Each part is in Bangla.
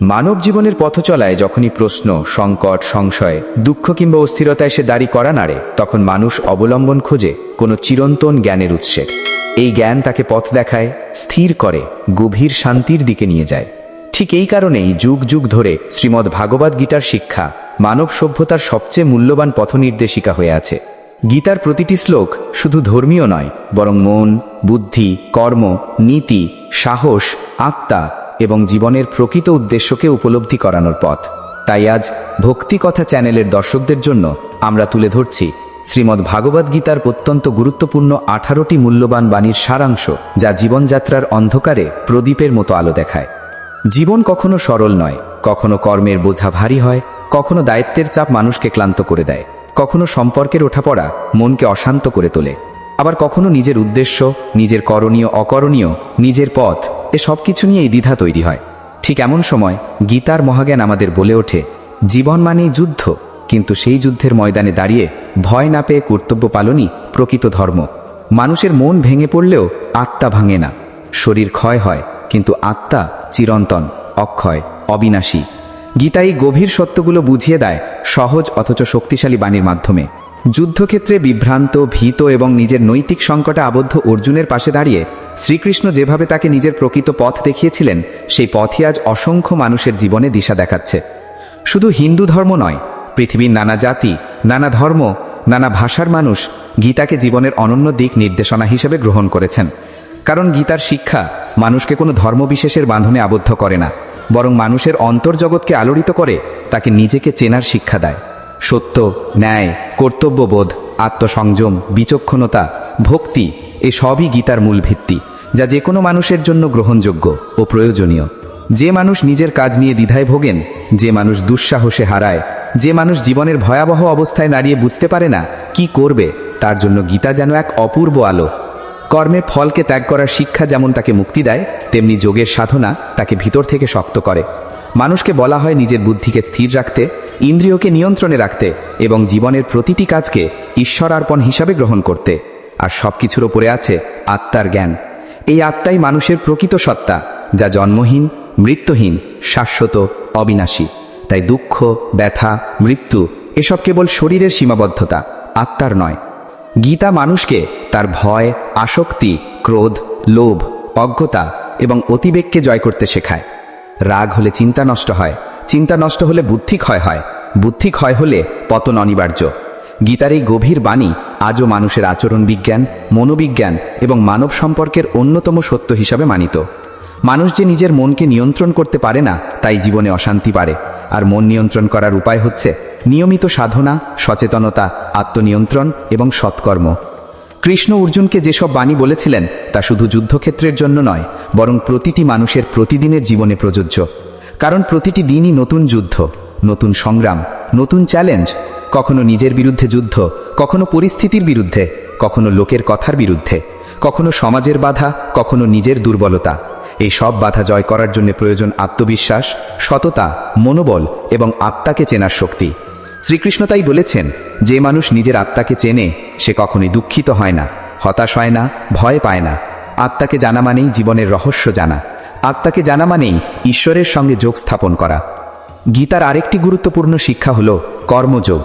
মানব জীবনের পথ চলায় যখনই প্রশ্ন, সংকট, সংশয়, দুঃখ কিংবা অস্থিরতায় সে দাড়ি করা নাড়ে, তখন মানুষ অবলম্বন খোঁজে কোনো চিরন্তন জ্ঞানের উৎসে। এই জ্ঞান তাকে পথ দেখায়, স্থির করে, গভীর শান্তির দিকে নিয়ে যায়। ঠিক এই কারণেই যুগ যুগ ধরে শ্রীমদ্ ভাগবত গীতার শিক্ষা মানব সভ্যতার সবচেয়ে মূল্যবান পথনির্দেশিকা হয়ে আছে। গীতার প্রতিটি শ্লোক শুধু ধর্মীয় নয়, বরং মন, বুদ্ধি, কর্ম, নীতি, সাহস, আত্মা এবং জীবনের প্রকৃত উদ্দেশ্যকে উপলব্ধি করানোর পথ। তাই আজ ভক্তি কথা চ্যানেলের দর্শকদের জন্য আমরা তুলে ধরছি শ্রীমদ্ ভাগবত গীতার অত্যন্ত গুরুত্বপূর্ণ আঠারোটি মূল্যবান বাণীর সারাংশ যা জীবনযাত্রার অন্ধকারে প্রদীপের মতো আলো দেখায়। জীবন কখনো সরল নয়, কখনো কর্মের বোঝা ভারী হয়, কখনো দায়িত্বের চাপ মানুষকে ক্লান্ত করে দেয়, কখনো সম্পর্কের ওঠাপড়া মনকে অশান্ত করে তোলে। আবার কখনো নিজের উদ্দেশ্য, নিজের করণীয় অকরণীয় নিজের পথ এ সব কিছু নিয়ে এই দ্বিধা তৈরি হয়। ঠিক এমন সময় গীতার মহাজ্ঞান আমাদের বলে ওঠে, জীবন মানেই যুদ্ধ, কিন্তু সেই যুদ্ধের ময়দানে দাঁড়িয়ে ভয় না পেয়ে কর্তব্য পালনই প্রকৃত ধর্ম। মানুষের মন ভেঙে পড়লেও আত্মা ভাঙে না। শরীর ক্ষয় হয়, কিন্তু আত্মা চিরন্তন, অক্ষয়, অবিনাশী। গীতা এই গভীর সত্যগুলো বুঝিয়ে দেয় সহজ অথচ শক্তিশালী বাণীর মাধ্যমে। যুদ্ধক্ষেত্রে বিভ্রান্ত, ভীত এবং নিজের নৈতিক সংকটে আবদ্ধ অর্জুনের পাশে দাঁড়িয়ে শ্রীকৃষ্ণ যেভাবে তাকে নিজের প্রকৃত পথ দেখিয়েছিলেন, সেই পথই আজ অসংখ্য মানুষের জীবনে দিশা দেখাচ্ছে। শুধু হিন্দু ধর্ম নয়, পৃথিবীর নানা জাতি, নানা ধর্ম, নানা ভাষার মানুষ গীতাকে জীবনের অনন্য দিক নির্দেশনা হিসেবে গ্রহণ করেছেন। কারণ গীতার শিক্ষা মানুষকে কোনো ধর্মবিশেষের বাঁধনে আবদ্ধ করে না, বরং মানুষের অন্তর্জগৎকে আলোড়িত করে তাকে নিজেকে চেনার শিক্ষা দেয়। সত্য, ন্যায়, কর্তব্যবোধ, আত্মসংযম, বিচক্ষণতা, ভক্তি এ সবই গীতার মূল ভিত্তি, যা যে কোনো মানুষের জন্য গ্রহণযোগ্য ও প্রয়োজনীয়। যে মানুষ নিজের কাজ নিয়ে দ্বিধায় ভোগেন, যে মানুষ দুঃসাহসে হারায়, যে মানুষ জীবনের ভয়াবহ অবস্থায় দাঁড়িয়ে বুঝতে পারে না কি করবে, তার জন্য গীতা যেন এক অপূর্ব আলো। কর্মের ফলকে ত্যাগ করার শিক্ষা যেমন তাকে মুক্তি দেয়, তেমনি যোগের সাধনা তাকে ভিতর থেকে শক্ত করে। মানুষকে বলা হয় নিজের বুদ্ধিকে স্থির রাখতে ইন্দ্রিয়কে নিয়ন্ত্রণে রাখতে এবং জীবনের প্রতিটি কাজকে ঈশ্বর ঈশ্বরার্পণ হিসাবে গ্রহণ করতে। আর সব কিছুর ওপরে আছে আত্মার জ্ঞান। এই আত্মাই মানুষের প্রকৃত সত্তা, যা জন্মহীন, মৃত্যুহীন, শাশ্বত, অবিনাশী। তাই দুঃখ, ব্যথা, মৃত্যু এসব কেবল শরীরের সীমাবদ্ধতা, আত্মার নয়। গীতা মানুষকে তার ভয়, আসক্তি, ক্রোধ, লোভ, অজ্ঞতা এবং অতিবেগকে জয় করতে শেখায়। রাগ হলে চিন্তা নষ্ট হয় চিন্তা নষ্ট হলে বুদ্ধি ক্ষয় হয়। বুদ্ধি ক্ষয় হলে পতন অনিবার্য। গীতার এই গভীর বাণী আজও মানুষের আচরণ বিজ্ঞান, মনোবিজ্ঞান এবং মানব সম্পর্কের অন্যতম সত্য হিসাবে মানিত। মানুষ যে নিজের মনকে নিয়ন্ত্রণ করতে পারে না, তাই জীবনে অশান্তি বাড়ে। আর মন নিয়ন্ত্রণ করার উপায় হচ্ছে নিয়মিত সাধনা, সচেতনতা, আত্মনিয়ন্ত্রণ এবং সৎকর্ম। কৃষ্ণ অর্জুনকে যেসব বাণী বলেছিলেন, তা শুধু যুদ্ধক্ষেত্রের জন্য নয়, বরং প্রতিটি মানুষের প্রতিদিনের জীবনে প্রযোজ্য। কারণ প্রতিটি দিনই নতুন যুদ্ধ, নতুন সংগ্রাম, নতুন চ্যালেঞ্জ, কখনো নিজের বিরুদ্ধে যুদ্ধ, কখনো পরিস্থিতির বিরুদ্ধে, কখনো লোকের কথার বিরুদ্ধে, কখনো সমাজের বাধা, কখনো নিজের দুর্বলতা। এই সব বাধা জয় করার জন্য প্রয়োজন আত্মবিশ্বাস, সততা, মনোবল এবং আত্মাকে চেনার শক্তি। শ্রীকৃষ্ণ তাই বলেছেন, যে মানুষ নিজের আত্মাকে চেনে, সে কখনোই দুঃখিত হয় না, হতাশ হয় না, ভয় পায় না। আত্মাকে জানা মানেই জীবনের রহস্য জানা। আত্মাকে জানা মানেই ঈশ্বরের সঙ্গে যোগ স্থাপন করা। গীতার আরেকটি গুরুত্বপূর্ণ শিক্ষা হল কর্মযোগ।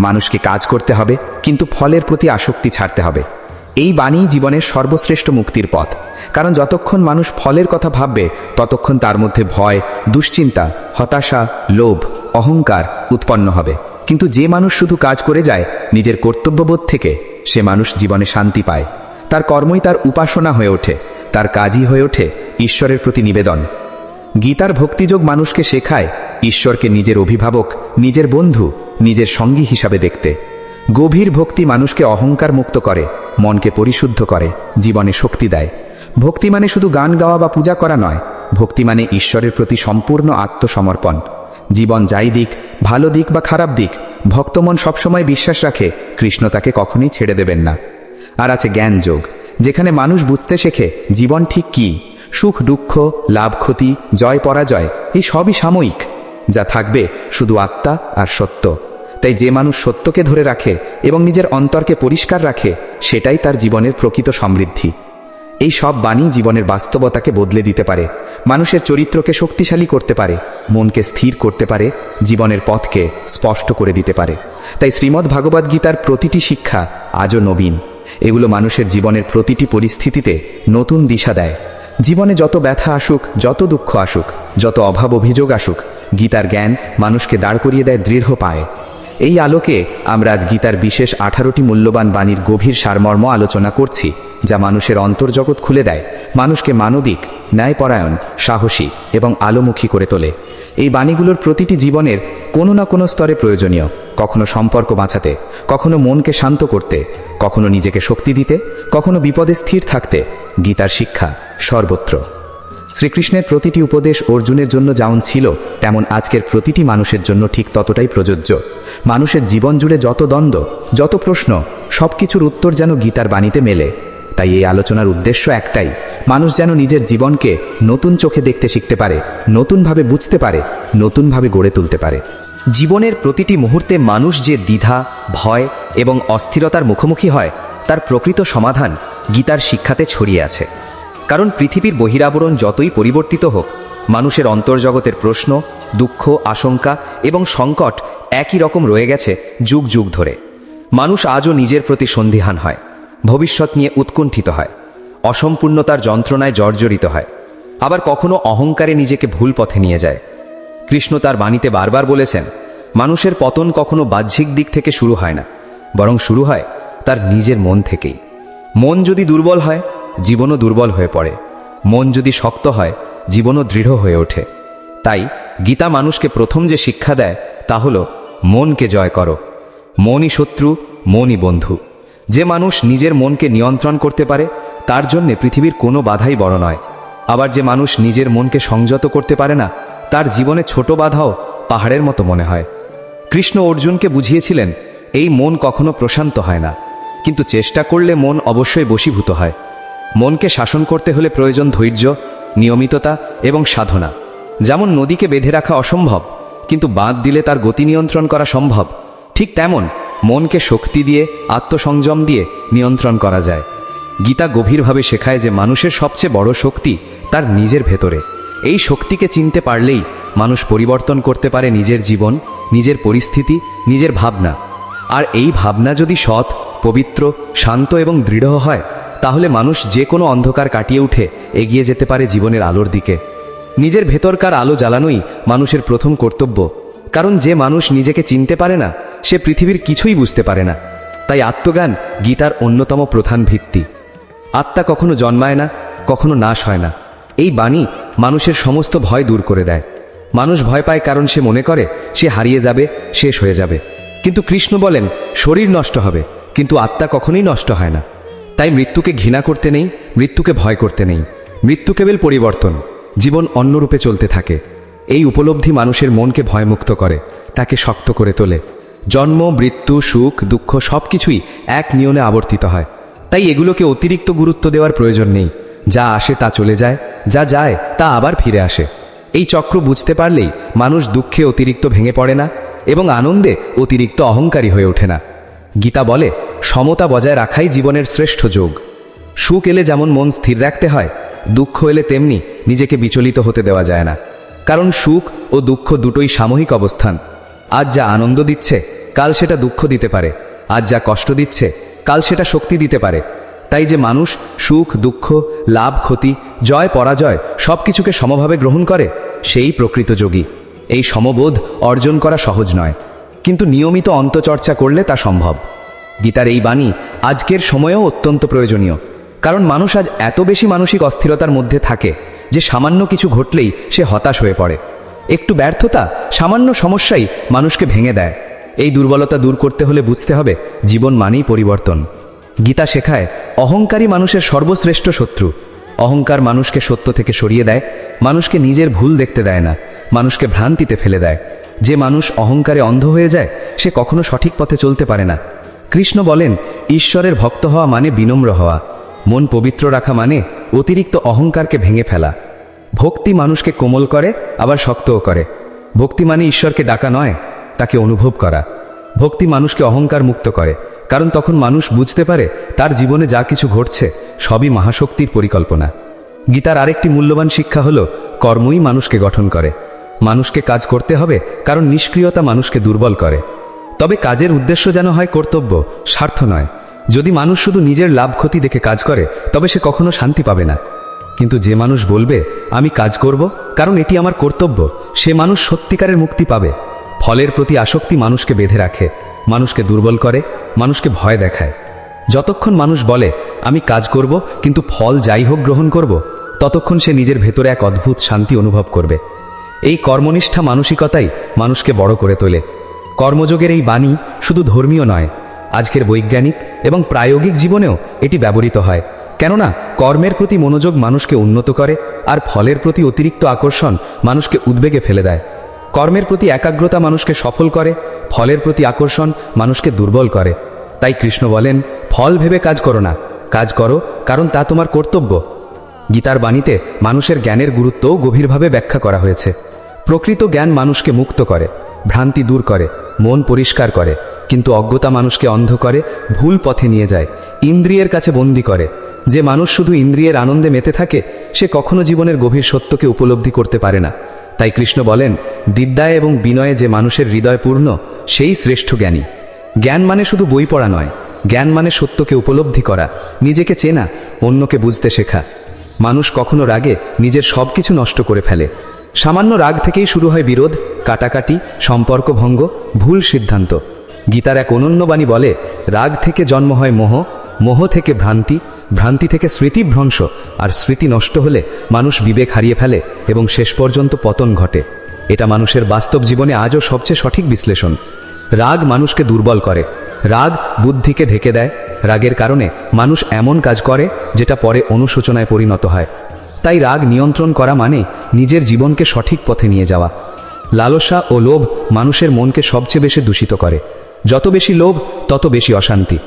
মানুষকে কাজ করতে হবে, কিন্তু ফলের প্রতি আসক্তি ছাড়তে হবে। এই বাণী জীবনের সর্বশ্রেষ্ঠ মুক্তির পথ। কারণ যতক্ষণ মানুষ ফলের কথা ভাববে, ততক্ষণ তার মধ্যে ভয়, দুশ্চিন্তা, হতাশা, লোভ, অহংকার উৎপন্ন হবে। কিন্তু যে মানুষ শুধু কাজ করে যায়, নিজের কর্তব্যবোধ থেকে সে মানুষ জীবনে শান্তি পায়। তার কর্মই তার উপাসনা হয়ে ওঠে। তার কাজই হয়ে ওঠে ঈশ্বরের প্রতি নিবেদন। গীতার ভক্তিযোগ মানুষকে শেখায় ঈশ্বরকে নিজের অভিভাবক, নিজের বন্ধু, নিজের সঙ্গী হিসাবে দেখতে। গভীর ভক্তি মানুষকে অহংকার মুক্ত করে, মনকে পরিশুদ্ধ করে, জীবনে শক্তি দেয়। ভক্তি মানে শুধু গান গাওয়া বা পূজা করা নয়, ভক্তি মানে ঈশ্বরের প্রতি সম্পূর্ণ আত্মসমর্পণ। জীবন যাই দিক, ভালো দিক বা খারাপ দিক, ভক্তমন সবসময় বিশ্বাস রাখে, কৃষ্ণ তাকে কখনোই ছেড়ে দেবেন না। আর আছে জ্ঞান যোগ যেখানে মানুষ বুঝতে শেখে জীবন ঠিক কি, সুখ, দুঃখ, লাভ, ক্ষতি, জয়, পরাজয়, এই সবই সাময়িক, যা থাকবে শুধু আত্মা আর সত্য। তাই যে মানুষ সত্যকে ধরে রাখে এবং নিজের অন্তরকে পরিষ্কার রাখে, সেটাই তার জীবনের প্রকৃত সমৃদ্ধি। এই সব বাণী জীবনের বাস্তবতাকে বদলে দিতে পারে, মানুষের চরিত্রকে শক্তিশালী করতে পারে, মনকে স্থির করতে পারে, জীবনের পথকে স্পষ্ট করে দিতে পারে। তাই শ্রীমদ্ গীতার প্রতিটি শিক্ষা আজও নবীন। এগুলো মানুষের জীবনের প্রতিটি পরিস্থিতিতে নতুন দিশা দেয়। জীবনে যত ব্যথা আসুক, যত দুঃখ আসুক, যত অভাব অভিযোগ আসুক, গীতার জ্ঞান মানুষকে দাঁড় করিয়ে দেয় দৃঢ় পায়। এই আলোকে আমরা আজ গীতার বিশেষ আঠারোটি মূল্যবান বাণীর গভীর সারমর্ম আলোচনা করছি, যা মানুষের অন্তর্জগৎ খুলে দেয়। মানুষকে মানবিক, ন্যায়পরায়ণ, সাহসী এবং আলোমুখী করে তোলে। এই বাণীগুলোর প্রতিটি জীবনের কোনো না কোনো স্তরে প্রয়োজনীয়। কখনো সম্পর্ক বাঁচাতে, কখনো মনকে শান্ত করতে, কখনো নিজেকে শক্তি দিতে, কখনো বিপদে স্থির থাকতে, গীতার শিক্ষা সর্বত্র। শ্রীকৃষ্ণের প্রতিটি উপদেশ অর্জুনের জন্য যেমন ছিল, তেমন আজকের প্রতিটি মানুষের জন্য ঠিক ততটাই প্রযোজ্য। মানুষের জীবন জুড়ে যত দ্বন্দ্ব, যত প্রশ্ন সব কিছুর উত্তর যেন গীতার বাণীতে মেলে। তাই এই আলোচনার উদ্দেশ্য একটাই মানুষ যেন নিজের জীবনকে নতুন চোখে দেখতে শিখতে পারে, নতুনভাবে বুঝতে পারে, নতুনভাবে গড়ে তুলতে পারে। জীবনের প্রতিটি মুহূর্তে মানুষ যে দ্বিধা, ভয় এবং অস্থিরতার মুখোমুখি হয়, তার প্রকৃত সমাধান গীতার শিক্ষাতে ছড়িয়ে আছে। কারণ পৃথিবীর বহিরাবরণ যতই পরিবর্তিত হোক, মানুষের অন্তর্জগতের প্রশ্ন, দুঃখ, আশঙ্কা এবং সংকট একই রকম রয়ে গেছে যুগ যুগ ধরে। মানুষ আজও নিজের প্রতি সন্দিহান হয়, ভবিষ্যৎ নিয়ে উৎকণ্ঠিত হয়। অসম্পূর্ণতার যন্ত্রণায় জর্জরিত হয়। আবার কখনো অহংকারে নিজেকে ভুল পথে নিয়ে যায়। কৃষ্ণ তার বাণীতে বারবার বলেছেন, মানুষের পতন কখনো বাহ্যিক দিক থেকে শুরু হয় না, বরং শুরু হয় তার নিজের মন থেকেই। মন যদি দুর্বল হয়, জীবনও দুর্বল হয়ে পড়ে। মন যদি শক্ত হয়, জীবনও দৃঢ় হয়ে ওঠে। তাই গীতা মানুষকে প্রথম যে শিক্ষা দেয়, তা হল, মনকে জয় করো। মনই শত্রু, মনই বন্ধু। যে মানুষ নিজের মনকে নিয়ন্ত্রণ করতে পারে তার জন্যে পৃথিবীর কোনো বাধাই বড় নয়। আবার যে মানুষ নিজের মনকে সংযত করতে পারে না, তার জীবনে ছোট বাধাও পাহাড়ের মতো মনে হয়। কৃষ্ণ অর্জুনকে বুঝিয়েছিলেন, এই মন কখনো প্রশান্ত হয় না। কিন্তু চেষ্টা করলে মন অবশ্যই বশীভূত হয়। মনকে শাসন করতে হলে প্রয়োজন ধৈর্য, নিয়মিততা এবং সাধনা। যেমন নদীকে বেঁধে রাখা অসম্ভব, কিন্তু বাঁধ দিলে তার গতি নিয়ন্ত্রণ করা সম্ভব, ঠিক তেমন মনকে শক্তি দিয়ে, আত্মসংযম দিয়ে নিয়ন্ত্রণ করা যায়। গীতা গভীরভাবে শেখায় যে মানুষের সবচেয়ে বড় শক্তি তার নিজের ভেতরে। এই শক্তিকে চিনতে পারলেই মানুষ পরিবর্তন করতে পারে নিজের জীবন, নিজের পরিস্থিতি, নিজের ভাবনা। আর এই ভাবনা যদি সৎ, পবিত্র, শান্ত এবং দৃঢ় হয়, তাহলে মানুষ যে কোনো অন্ধকার কাটিয়ে উঠে এগিয়ে যেতে পারে জীবনের আলোর দিকে। নিজের ভেতরকার আলো জ্বালানোই মানুষের প্রথম কর্তব্য। কারণ যে মানুষ নিজেকে চিনতে পারে না, সে পৃথিবীর কিছুই বুঝতে পারে না। তাই আত্মজ্ঞান গীতার অন্যতম প্রধান ভিত্তি। আত্মা কখনো জন্মায় না, কখনো নাশ হয় না। এই বাণী মানুষের সমস্ত ভয় দূর করে দেয়। মানুষ ভয় পায় কারণ সে মনে করে, সে হারিয়ে যাবে, শেষ হয়ে যাবে। কিন্তু কৃষ্ণ বলেন, শরীর নষ্ট হবে, কিন্তু আত্মা কখনোই নষ্ট হয় না। তাই মৃত্যুকে ঘৃণা করতে নেই, মৃত্যুকে ভয় করতে নেই। মৃত্যু কেবল পরিবর্তন, জীবন অন্যরূপে চলতে থাকে। এই উপলব্ধি মানুষের মনকে ভয়মুক্ত করে, তাকে শক্ত করে তোলে। জন্ম, মৃত্যু, সুখ, দুঃখ সব কিছুই এক নিয়মে আবর্তিত হয়। তাই এগুলোকে অতিরিক্ত গুরুত্ব দেওয়ার প্রয়োজন নেই। যা আসে তা চলে যায়, যা যায় তা আবার ফিরে আসে। এই চক্র বুঝতে পারলেই মানুষ দুঃখে অতিরিক্ত ভেঙে পড়ে না এবং আনন্দে অতিরিক্ত অহংকারী হয়ে ওঠে না। গীতা বলে, সমতা বজায় রাখাই জীবনের শ্রেষ্ঠ যোগ। সুখ এলে যেমন মন স্থির রাখতে হয়, দুঃখ এলে তেমনি নিজেকে বিচলিত হতে দেওয়া যায় না। কারণ সুখ ও দুঃখ দুটোই সাময়িক অবস্থান। আজ যা আনন্দ দিচ্ছে, কাল সেটা দুঃখ দিতে পারে। আজ যা কষ্ট দিচ্ছে কাল সেটা শক্তি দিতে পারে। তাই যে মানুষ সুখ, দুঃখ, লাভ, ক্ষতি, জয়, পরাজয় সব কিছুকে সমভাবে গ্রহণ করে, সেই প্রকৃত যোগী। এই সমবোধ অর্জন করা সহজ নয়। কিন্তু নিয়মিত অন্তচর্চা করলে তা সম্ভব। গীতার এই বাণী আজকের সময়েও অত্যন্ত প্রয়োজনীয়। কারণ মানুষ আজ এত বেশি মানসিক অস্থিরতার মধ্যে থাকে যে সামান্য কিছু ঘটলেই সে হতাশ হয়ে পড়ে। একটু ব্যর্থতা সামান্য সমস্যাই মানুষকে ভেঙে দেয়। এই দুর্বলতা দূর করতে হলে বুঝতে হবে জীবন মানেই পরিবর্তন। গীতা শেখায়, অহংকারী মানুষের সর্বশ্রেষ্ঠ শত্রু। অহংকার মানুষকে সত্য থেকে সরিয়ে দেয়, মানুষকে নিজের ভুল দেখতে দেয় না, মানুষকে ভ্রান্তিতে ফেলে দেয়। যে মানুষ অহংকারে অন্ধ হয়ে যায়, সে কখনো সঠিক পথে চলতে পারে না। কৃষ্ণ বলেন, ঈশ্বরের ভক্ত হওয়া মানে বিনম্র হওয়া। মন পবিত্র রাখা মানে অতিরিক্ত অহংকারকে ভেঙে ফেলা। ভক্তি মানুষকে কোমল করে, আবার শক্তও করে। ভক্তি মানে ঈশ্বরকে ডাকা নয় তাকে অনুভব করা। ভক্তি মানুষকে অহংকার মুক্ত করে, কারণ তখন মানুষ বুঝতে পারে তার জীবনে যা কিছু ঘটছে সবই মহাশক্তির পরিকল্পনা। গীতার আরেকটি মূল্যবান শিক্ষা হল, কর্মই মানুষকে গঠন করে। মানুষকে কাজ করতে হবে, কারণ নিষ্ক্রিয়তা মানুষকে দুর্বল করে। তবে কাজের উদ্দেশ্য যেন হয় কর্তব্য, স্বার্থ নয়। যদি মানুষ শুধু নিজের লাভ ক্ষতি দেখে কাজ করে, তবে সে কখনো শান্তি পাবে না। কিন্তু যে মানুষ বলবে, আমি কাজ করব, কারণ এটি আমার কর্তব্য, সে মানুষ সত্যিকারের মুক্তি পাবে। ফলের প্রতি আসক্তি মানুষকে বেঁধে রাখে, মানুষকে দুর্বল করে, মানুষকে ভয় দেখায়। যতক্ষণ মানুষ বলে, আমি কাজ করব, কিন্তু ফল যাই হোক গ্রহণ করব, ততক্ষণ সে নিজের ভেতরে এক অদ্ভুত শান্তি অনুভব করবে। এই কর্মনিষ্ঠা মানসিকতাই মানুষকে বড় করে তোলে। কর্মযোগের এই বাণী শুধু ধর্মীয় নয়, আজকের বৈজ্ঞানিক এবং প্রায়োগিক জীবনেও এটি ব্যবহৃত হয়। কেননা, কর্মের প্রতি মনোযোগ মানুষকে উন্নত করে, আর ফলের প্রতি অতিরিক্ত আকর্ষণ মানুষকে উদ্বেগে ফেলে দেয়। কর্মের প্রতি একাগ্রতা মানুষকে সফল করে, ফলের প্রতি আকর্ষণ মানুষকে দুর্বল করে। তাই কৃষ্ণ বলেন, ফল ভেবে কাজ করো না। কাজ করো, কারণ তা তোমার কর্তব্য। গীতার বাণীতে মানুষের জ্ঞানের গুরুত্বও গভীরভাবে ব্যাখ্যা করা হয়েছে। প্রকৃত জ্ঞান মানুষকে মুক্ত করে, ভ্রান্তি দূর করে, মন পরিষ্কার করে, কিন্তু অজ্ঞতা মানুষকে অন্ধ করে, ভুল পথে নিয়ে যায়, ইন্দ্রিয়ের কাছে বন্দি করে। যে মানুষ শুধু ইন্দ্রিয়ের আনন্দে মেতে থাকে, সে কখনো জীবনের গভীর সত্যকে উপলব্ধি করতে পারে না। তাই কৃষ্ণ বলেন বিদ্যায় এবং বিনয়ে যে মানুষের হৃদয় পূর্ণ, সেই শ্রেষ্ঠ জ্ঞানী। জ্ঞান মানে শুধু বই পড়া নয়, জ্ঞান মানে সত্যকে উপলব্ধি করা, নিজেকে চেনা, অন্যকে বুঝতে শেখা। মানুষ কখনো রাগে নিজের সব কিছু নষ্ট করে ফেলে। সামান্য রাগ থেকেই শুরু হয় বিরোধ, কাটাকাটি, সম্পর্ক ভঙ্গ, ভুল সিদ্ধান্ত। গীতার এক অনন্য বাণী বলে, রাগ থেকে জন্ম হয় মোহ মোহ থেকে ভ্রান্তি ভ্রান্তি থেকে স্মৃতিভ্রংশ আর স্মৃতি নষ্ট হলে মানুষ বিবেক হারিয়ে ফেলে এবং শেষ পর্যন্ত পতন ঘটে। এটা মানুষের বাস্তব জীবনে আজও সবচেয়ে সঠিক বিশ্লেষণ। রাগ মানুষকে দুর্বল করে। রাগ বুদ্ধিকে ঢেকে দেয়। রাগের কারণে মানুষ এমন কাজ করে যেটা পরে অনুশোচনায় পরিণত হয়। তাই রাগ নিয়ন্ত্রণ করা মানে নিজের জীবনকে সঠিক পথে নিয়ে যাওয়া। লালসা ও লোভ মানুষের মনকে সবচেয়ে বেশি দূষিত করে। যত বেশি লোভ, তত বেশি অশান্তি।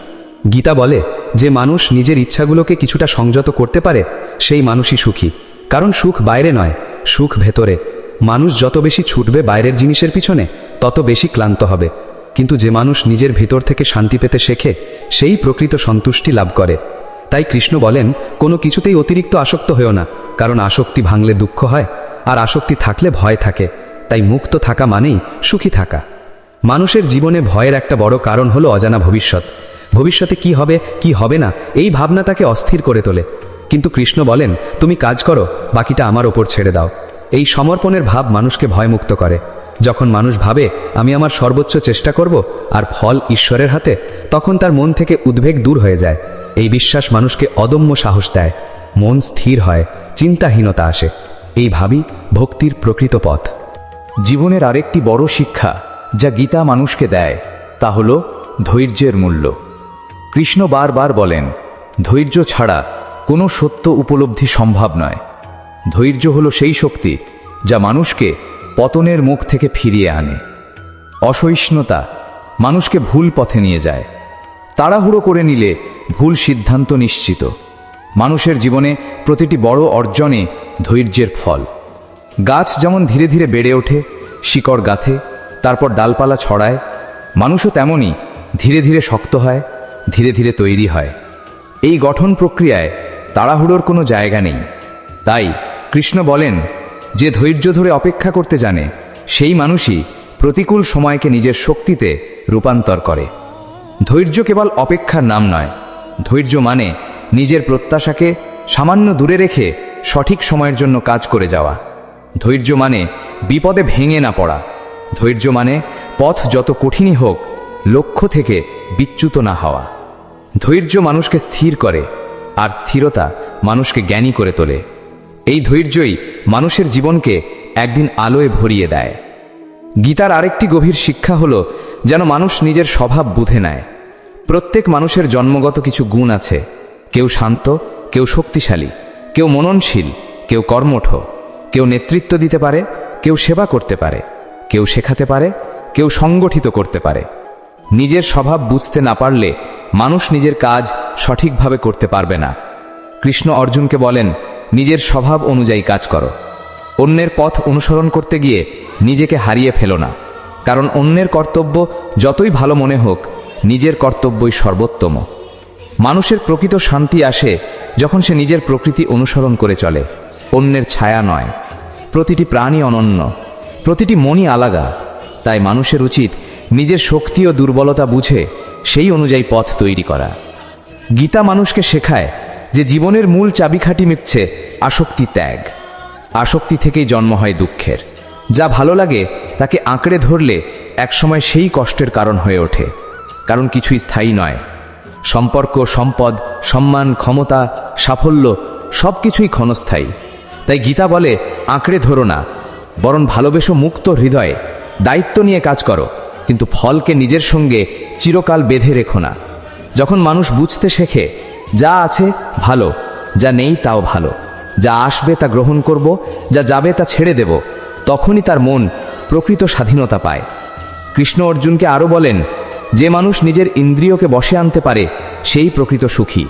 গীতা বলে, যে মানুষ নিজের ইচ্ছাগুলোকে কিছুটা সংযত করতে পারে, সেই মানুষই সুখী। কারণ সুখ বাইরে নয়, সুখ ভেতরে। মানুষ যত বেশি ছুটবে বাইরের জিনিসের পিছনে, তত বেশি ক্লান্ত হবে। কিন্তু যে মানুষ নিজের ভেতর থেকে শান্তি পেতে শেখে, সেই প্রকৃত সন্তুষ্টি লাভ করে। তাই কৃষ্ণ বলেন, কোনো কিছুতেই অতিরিক্ত আসক্ত হয়েও না, কারণ আসক্তি ভাঙলে দুঃখ হয়, আর আসক্তি থাকলে ভয় থাকে। তাই মুক্ত থাকা মানেই সুখী থাকা। মানুষের জীবনে ভয়ের একটা বড় কারণ হলো অজানা ভবিষ্যৎ। ভবিষ্যতে কি হবে কি হবে না, এই ভাবনা তাকে অস্থির করে তোলে। কিন্তু কৃষ্ণ বলেন, তুমি কাজ করো, বাকিটা আমার ওপর ছেড়ে দাও। এই সমর্পণের ভাব মানুষকে ভয়মুক্ত করে। যখন মানুষ ভাবে, আমি আমার সর্বোচ্চ চেষ্টা করব আর ফল ঈশ্বরের হাতে, তখন তার মন থেকে উদ্বেগ দূর হয়ে যায়। এই বিশ্বাস মানুষকে অদম্য সাহস দেয়। মন স্থির হয়, চিন্তাহীনতা আসে। এই ভাবি ভক্তির প্রকৃত পথ। জীবনের আরেকটি বড় শিক্ষা, যা গীতা মানুষকে দেয়, তা হল ধৈর্যের মূল্য। কৃষ্ণ বারবার বলেন, ধৈর্য ছাড়া কোনো সত্য উপলব্ধি সম্ভব নয়। ধৈর্য হলো সেই শক্তি যা মানুষকে পতনের মুখ থেকে ফিরিয়ে আনে। অসহিষ্ণুতা মানুষকে ভুল পথে নিয়ে যায়। তাড়াহুড়ো করে নিলে ভুল সিদ্ধান্ত নিশ্চিত। মানুষের জীবনে প্রতিটি বড় অর্জনে ধৈর্যের ফল। গাছ যেমন ধীরে ধীরে বেড়ে ওঠে, শিকড় গাথে, তারপর ডালপালা ছড়ায়, মানুষও তেমনই ধীরে ধীরে শক্ত হয়। ধীরে ধীরে তৈরি হয়। এই গঠন প্রক্রিয়ায় তাড়াহুড়োর কোনো জায়গা নেই। তাই কৃষ্ণ বলেন, যে ধৈর্য ধরে অপেক্ষা করতে জানে, সেই মানুষই প্রতিকূল সময়কে নিজের শক্তিতে রূপান্তর করে। ধৈর্য কেবল অপেক্ষার নাম নয়। ধৈর্য মানে নিজের প্রত্যাশাকে সামান্য দূরে রেখে সঠিক সময়ের জন্য কাজ করে যাওয়া। ধৈর্য মানে বিপদে ভেঙে না পড়া। ধৈর্য মানে পথ যত কঠিনই হোক লক্ষ্য থেকে বিচ্যুত না হওয়া। ধৈর্য মানুষকে স্থির করে, আর স্থিরতা মানুষকে জ্ঞানী করে তোলে। এই ধৈর্যই মানুষের জীবনকে একদিন আলোয় ভরিয়ে দেয়। গীতার আরেকটি গভীর শিক্ষা হলো যেন মানুষ নিজের স্বভাব বুঝে নেয়। প্রত্যেক মানুষের জন্মগত কিছু গুণ আছে। কেউ শান্ত, কেউ শক্তিশালী, কেউ মননশীল, কেউ কর্মঠ, কেউ নেতৃত্ব দিতে পারে, কেউ সেবা করতে পারে, কেউ শেখাতে পারে, কেউ সংগঠিত করতে পারে। নিজের স্বভাব বুঝতে না পারলে মানুষ নিজের কাজ সঠিকভাবে করতে পারবে না। কৃষ্ণ অর্জুনকে বলেন, নিজের স্বভাব অনুযায়ী কাজ করো। অন্যের পথ অনুসরণ করতে গিয়ে নিজেকে হারিয়ে ফেলো না। কারণ অন্যের কর্তব্য যতই ভালো মনে হোক, নিজের কর্তব্যই সর্বোত্তম। মানুষের প্রকৃত শান্তি আসে যখন সে নিজের প্রকৃতি অনুসরণ করে চলে। অন্যের ছায়া নয়। প্রতিটি প্রাণী অনন্য। প্রতিটি মনই আলাদা। তাই মানুষের উচিত নিজের শক্তি ও দুর্বলতা বুঝে সেই অনুযায়ী পথ তৈরি করা। গীতা মানুষকে শেখায় যে জীবনের মূল চাবিখাটি মিটছে আসক্তি ত্যাগ। আসক্তি থেকেই জন্ম হয় দুঃখের। যা ভালো লাগে তাকে আঁকড়ে ধরলে একসময় সেই কষ্টের কারণ হয়ে ওঠে। কারণ কিছুই স্থায়ী নয়। সম্পর্ক, সম্পদ, সম্মান, ক্ষমতা, সাফল্য সব কিছুই ক্ষণস্থায়ী। তাই গীতা বলে, আঁকড়ে ধরো না, বরং ভালোবেসো মুক্ত হৃদয়ে দায়িত্ব নিয়ে কাজ করো। কিন্তু ফলকে নিজের সঙ্গে চিরকাল বেঁধে রেখো না। যখন মানুষ বুঝতে শেখে, যা আছে ভালো, যা নেই তাও ভালো। যা আসবে তা গ্রহণ করব, যা যাবে তা ছেড়ে দেব। তখনই তার মন প্রকৃত স্বাধীনতা পায়। কৃষ্ণ অর্জুনকে আরও বলেন, যে মানুষ নিজের ইন্দ্রিয়কে বসে আনতে পারে, সেই প্রকৃত সুখী।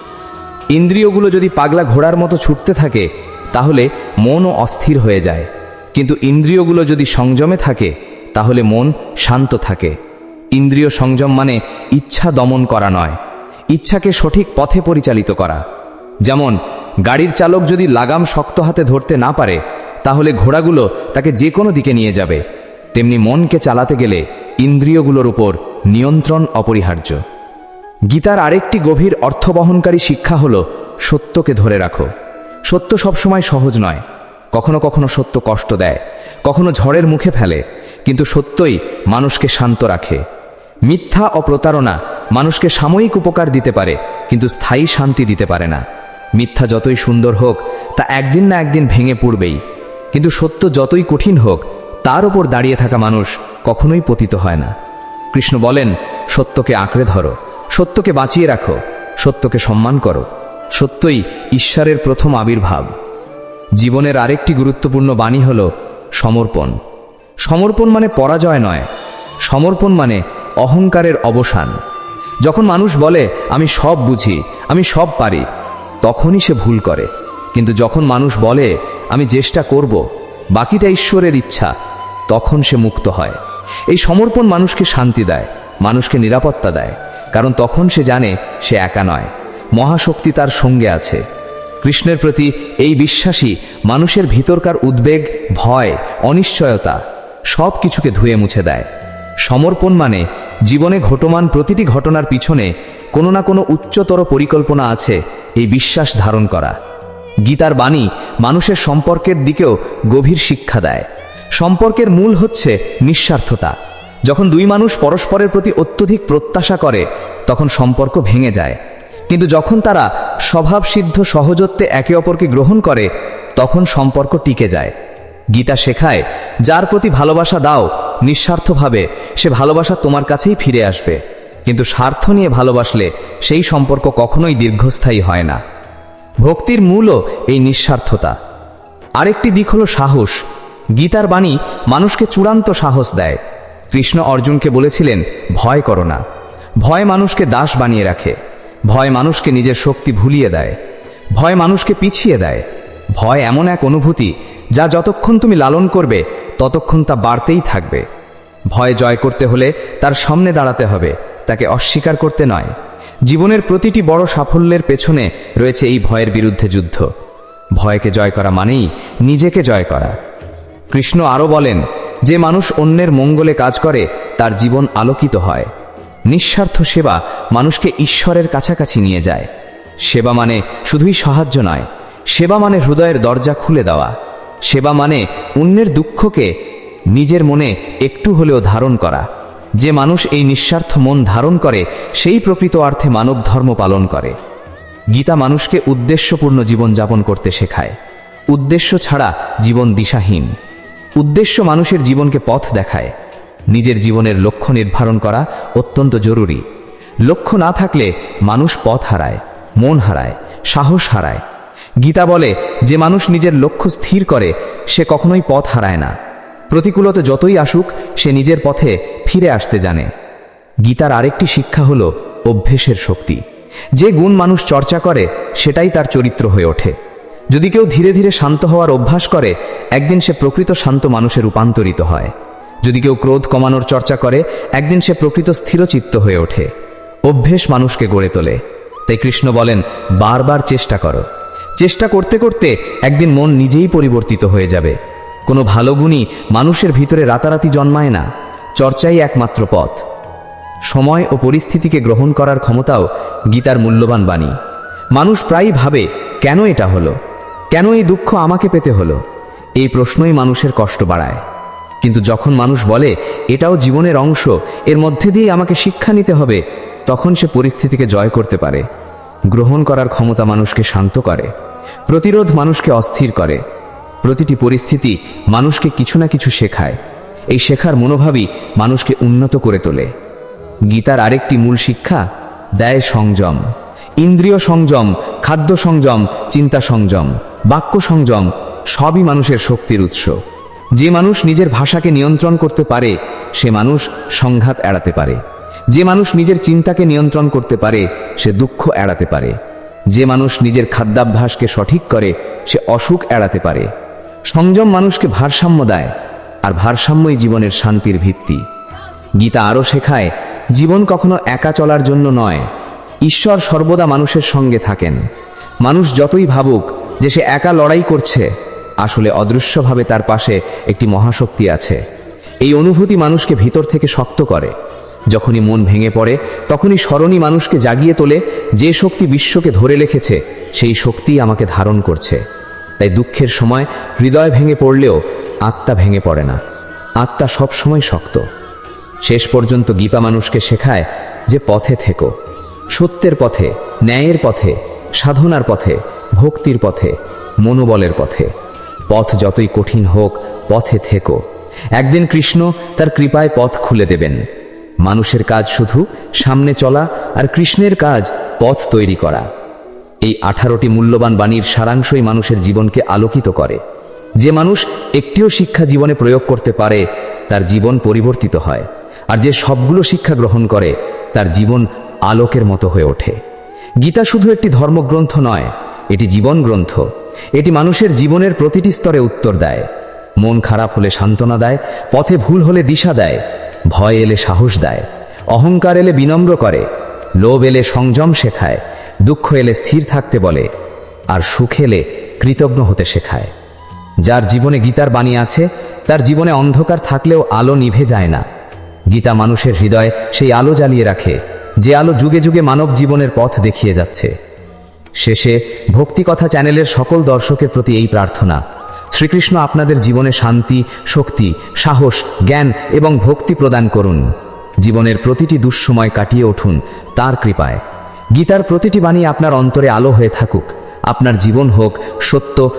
ইন্দ্রিয়গুলো যদি পাগলা ঘোড়ার মতো ছুটতে থাকে, তাহলে মনও অস্থির হয়ে যায়। কিন্তু ইন্দ্রিয়গুলো যদি সংযমে থাকে তাহলে মন শান্ত থাকে। ইন্দ্রিয় সংযম মানে ইচ্ছা দমন করা নয়। ইচ্ছাকে সঠিক পথে পরিচালিত করা। যেমন, গাড়ির চালক যদি লাগাম শক্ত হাতে ধরতে না পারে, তাহলে ঘোড়াগুলো তাকে যে কোনো দিকে নিয়ে যাবে। তেমনি মনকে চালাতে গেলে ইন্দ্রিয়গুলোর উপর নিয়ন্ত্রণ অপরিহার্য। গীতার আরেকটি গভীর অর্থবহনকারী শিক্ষা হল সত্যকে ধরে রাখো। সত্য সবসময় সহজ নয়। কখনো কখনো সত্য কষ্ট দেয়। কখনো ঝড়ের মুখে ফেলে। কিন্তু সত্যই মানুষকে শান্ত রাখে। মিথ্যা ও প্রতারণা মানুষকে সাময়িক উপকার দিতে পারে, কিন্তু স্থায়ী শান্তি দিতে পারে না। মিথ্যা যতই সুন্দর হোক, তা একদিন না একদিন ভেঙে পড়বেই। কিন্তু সত্য যতই কঠিন হোক, তার উপর দাঁড়িয়ে থাকা মানুষ কখনোই পতিত হয় না। কৃষ্ণ বলেন, সত্যকে আঁকড়ে ধরো, সত্যকে বাঁচিয়ে রাখো, সত্যকে সম্মান করো। সত্যই ঈশ্বরের প্রথম আবির্ভাব। জীবনের আরেকটি গুরুত্বপূর্ণ বাণী হল, সমর্পণ। সমর্পণ মানে পরাজয় নয়। সমর্পণ মানে অহংকারের অবসান। যখন মানুষ বলে, আমি সব বুঝি, আমি সব পারি, তখনই সে ভুল করে। কিন্তু যখন মানুষ বলে, আমি চেষ্টা করব, বাকিটা ঈশ্বরের ইচ্ছা, তখন সে মুক্ত হয়। এই সমর্পণ মানুষকে শান্তি দেয়, মানুষকে নিরাপত্তা দেয়। কারণ তখন সে জানে সে একা নয়, মহাশক্তি তার সঙ্গে আছে। কৃষ্ণের প্রতি এই বিশ্বাসী মানুষের ভিতরকার উদ্বেগ, ভয়, অনিশ্চয়তা সব কিছুকে ধুয়ে মুছে দেয়। সমর্পণ মানে জীবনে ঘটমান প্রতিটি ঘটনার পিছনে কোনো না কোনো উচ্চতর পরিকল্পনা আছে এই বিশ্বাস ধারণ করা। গীতার বাণী মানুষের সম্পর্কের দিকেও গভীর শিক্ষা দেয়। সম্পর্কের মূল হচ্ছে নিঃস্বার্থতা। যখন দুই মানুষ পরস্পরের প্রতি অত্যধিক প্রত্যাশা করে, তখন সম্পর্ক ভেঙে যায়। কিন্তু যখন তারা স্বভাবসিদ্ধ সহজত্বে একে অপরকে গ্রহণ করে, তখন সম্পর্ক টিকে যায়। গীতা শেখায়, যার প্রতি ভালোবাসা দাও, নিঃস্বার্থভাবে সে ভালোবাসা তোমার কাছেই ফিরে আসবে। কিন্তু স্বার্থ নিয়ে ভালোবাসলে সেই সম্পর্ক কখনোই দীর্ঘস্থায়ী হয় না। ভক্তির মূলও এই নিঃস্বার্থতা। আরেকটি দিক হল সাহস। গীতার বাণী মানুষকে চূড়ান্ত সাহস দেয়। কৃষ্ণ অর্জুনকে বলেছিলেন, ভয় করো না। ভয় মানুষকে দাস বানিয়ে রাখে। ভয় মানুষকে নিজের শক্তি ভুলিয়ে দেয়। ভয় মানুষকে পিছিয়ে দেয়। ভয় এমন এক অনুভূতি যা যতক্ষণ তুমি লালন করবে, ততক্ষণ তা বাড়তেই থাকবে। ভয় জয় করতে হলে তার সামনে দাঁড়াতে হবে, তাকে অস্বীকার করতে নয়। জীবনের প্রতিটি বড় সাফল্যের পেছনে রয়েছে এই ভয়ের বিরুদ্ধে যুদ্ধ। ভয়কে জয় করা মানেই নিজেকে জয় করা। কৃষ্ণ আরও বলেন, যে মানুষ অন্যের মঙ্গলে কাজ করে, তার জীবন আলোকিত হয়। নিঃস্বার্থ সেবা মানুষকে ঈশ্বরের কাছাকাছি নিয়ে যায়। সেবা মানে শুধুই সাহায্য নয় সেবা মানে হৃদয়ের দরজা খুলে দেওয়া। সেবা মানে অন্যের দুঃখকে নিজের মনে একটু হলেও ধারণ করা। যে মানুষ এই নিঃস্বার্থ মন ধারণ করে, সেই প্রকৃত অর্থে মানব ধর্ম পালন করে। গীতা মানুষকে উদ্দেশ্যপূর্ণ জীবনযাপন করতে শেখায়। উদ্দেশ্য ছাড়া জীবন দিশাহীন। উদ্দেশ্য মানুষের জীবনকে পথ দেখায়। নিজের জীবনের লক্ষ্য নির্ধারণ করা অত্যন্ত জরুরি। লক্ষ্য না থাকলে মানুষ পথ হারায়, মন হারায়, সাহস হারায়। গীতা বলে, যে মানুষ নিজের লক্ষ্য স্থির করে, সে কখনোই পথ হারায় না। প্রতিকূলতা যতই আসুক, সে নিজের পথে ফিরে আসতে জানে। গীতার আরেকটি শিক্ষা হল অভ্যেসের শক্তি। যে গুণ মানুষ চর্চা করে, সেটাই তার চরিত্র হয়ে ওঠে। যদি কেউ ধীরে ধীরে শান্ত হওয়ার অভ্যাস করে, একদিন সে প্রকৃত শান্ত মানুষে রূপান্তরিত হয়। যদি কেউ ক্রোধ কমানোর চর্চা করে, একদিন সে প্রকৃত স্থিরচিত্ত হয়ে ওঠে। অভ্যেস মানুষকে গড়ে তোলে। তাই কৃষ্ণ বলেন, বারবার চেষ্টা করো। চেষ্টা করতে করতে একদিন মন নিজেই পরিবর্তিত হয়ে যাবে। কোনো ভালো গুণই মানুষের ভিতরে রাতারাতি জন্মায় না। চর্চাই একমাত্র পথ। সময় ও পরিস্থিতিকে গ্রহণ করার ক্ষমতাও গীতার মূল্যবান বাণী। মানুষ প্রায়ই ভাবে, কেন এটা হলো? কেন এই দুঃখ আমাকে পেতে হলো? এই প্রশ্নই মানুষের কষ্ট বাড়ায়। কিন্তু যখন মানুষ বলে, এটাও জীবনের অংশ, এর মধ্যে দিয়ে আমাকে শিক্ষা নিতে হবে, তখন সে পরিস্থিতিকে জয় করতে পারে। গ্রহণ করার ক্ষমতা মানুষকে শান্ত করে। প্রতিরোধ মানুষকে অস্থির করে। প্রতিটি পরিস্থিতি মানুষকে কিছু না কিছু শেখায়। এই শেখার মনোভাবই মানুষকে উন্নত করে তোলে। গীতার আরেকটি মূল শিক্ষা, দেয় সংযম। ইন্দ্রিয় সংযম, খাদ্য সংযম, চিন্তা সংযম, বাক্য সংযম, সবই মানুষের শক্তির উৎস। যে মানুষ নিজের ভাষাকে নিয়ন্ত্রণ করতে পারে, সে মানুষ সংঘাত এড়াতে পারে। যে মানুষ নিজের চিন্তাকে নিয়ন্ত্রণ করতে পারে, সে দুঃখ এড়াতে পারে। যে মানুষ নিজের খাদ্যাভ্যাসকে সঠিক করে, সে অসুখ এড়াতে পারে। সংযম মানুষকে ভারসাম্য দেয়, আর ভারসাম্যই জীবনের শান্তির ভিত্তি। গীতা আরও শেখায়, জীবন কখনো একা চলার জন্য নয়, ঈশ্বর সর্বদা মানুষের সঙ্গে থাকেন। মানুষ যতই ভাবুক যে সে একা লড়াই করছে, আসলে অদৃশ্যভাবে তার পাশে একটি মহাশক্তি আছে। এই অনুভূতি মানুষকে ভিতর থেকে শক্ত করে। যখনই মন ভেঙে পড়ে, তখনই স্মরণই মানুষকে জাগিয়ে তোলে, যে শক্তি বিশ্বকে ধরে রেখেছে, সেই শক্তিই আমাকে ধারণ করছে। তাই দুঃখের সময় হৃদয় ভেঙে পড়লেও আত্মা ভেঙে পড়ে না। আত্মা সবসময় শক্ত। শেষ পর্যন্ত গীতা মানুষকে শেখায় যে পথে থেকো। সত্যের পথে, ন্যায়ের পথে, সাধনার পথে, ভক্তির পথে, মনোবলের পথে। পথ যতই কঠিন হোক, পথে থেকো। একদিন কৃষ্ণ তার কৃপায় পথ খুলে দেবেন। মানুষের কাজ শুধু সামনে চলা আর কৃষ্ণের কাজ পথ তৈরি করা। এই আঠারোটি মূল্যবান বাণীর সারাংশই মানুষের জীবনকে আলোকিত করে। যে মানুষ একটিও শিক্ষা জীবনে প্রয়োগ করতে পারে, তার জীবন পরিবর্তিত হয়। আর যে সবগুলো শিক্ষা গ্রহণ করে, তার জীবন আলোকের মতো হয়ে ওঠে। গীতা শুধু একটি ধর্মগ্রন্থ নয়, এটি জীবন গ্রন্থ। এটি মানুষের জীবনের প্রতিটি স্তরে উত্তর দেয়। মন খারাপ হলে সান্ত্বনা দেয়, পথে ভুল হলে দিশা দেয়। ভয় এলে সাহস দেয়, অহংকার এলে বিনম্র করে, লোভ এলে সংযম শেখায়, দুঃখ এলে স্থির থাকতে বলে, আর সুখ এলে কৃতজ্ঞ হতে শেখায়। যার জীবনে গীতার বাণী আছে, তার জীবনে অন্ধকার থাকলেও আলো নিভে যায় না। গীতা মানুষের হৃদয় সেই আলো জ্বালিয়ে রাখে, যে আলো যুগে যুগে মানব জীবনের পথ দেখিয়ে যাচ্ছে। শেষে ভক্তিকথা চ্যানেলের সকল দর্শকের প্রতি এই প্রার্থনা শ্রীকৃষ্ণ আপনাদের জীবনে শান্তি, শক্তি, সাহস, জ্ঞান এবং ভক্তি প্রদান করুন। জীবনের প্রতিটি দুঃসময় কাটিয়ে উঠুন তার কৃপায়। গীতার প্রতিটি বাণী আপনার অন্তরে আলো হয়ে থাকুক। আপনার জীবন হোক সত্য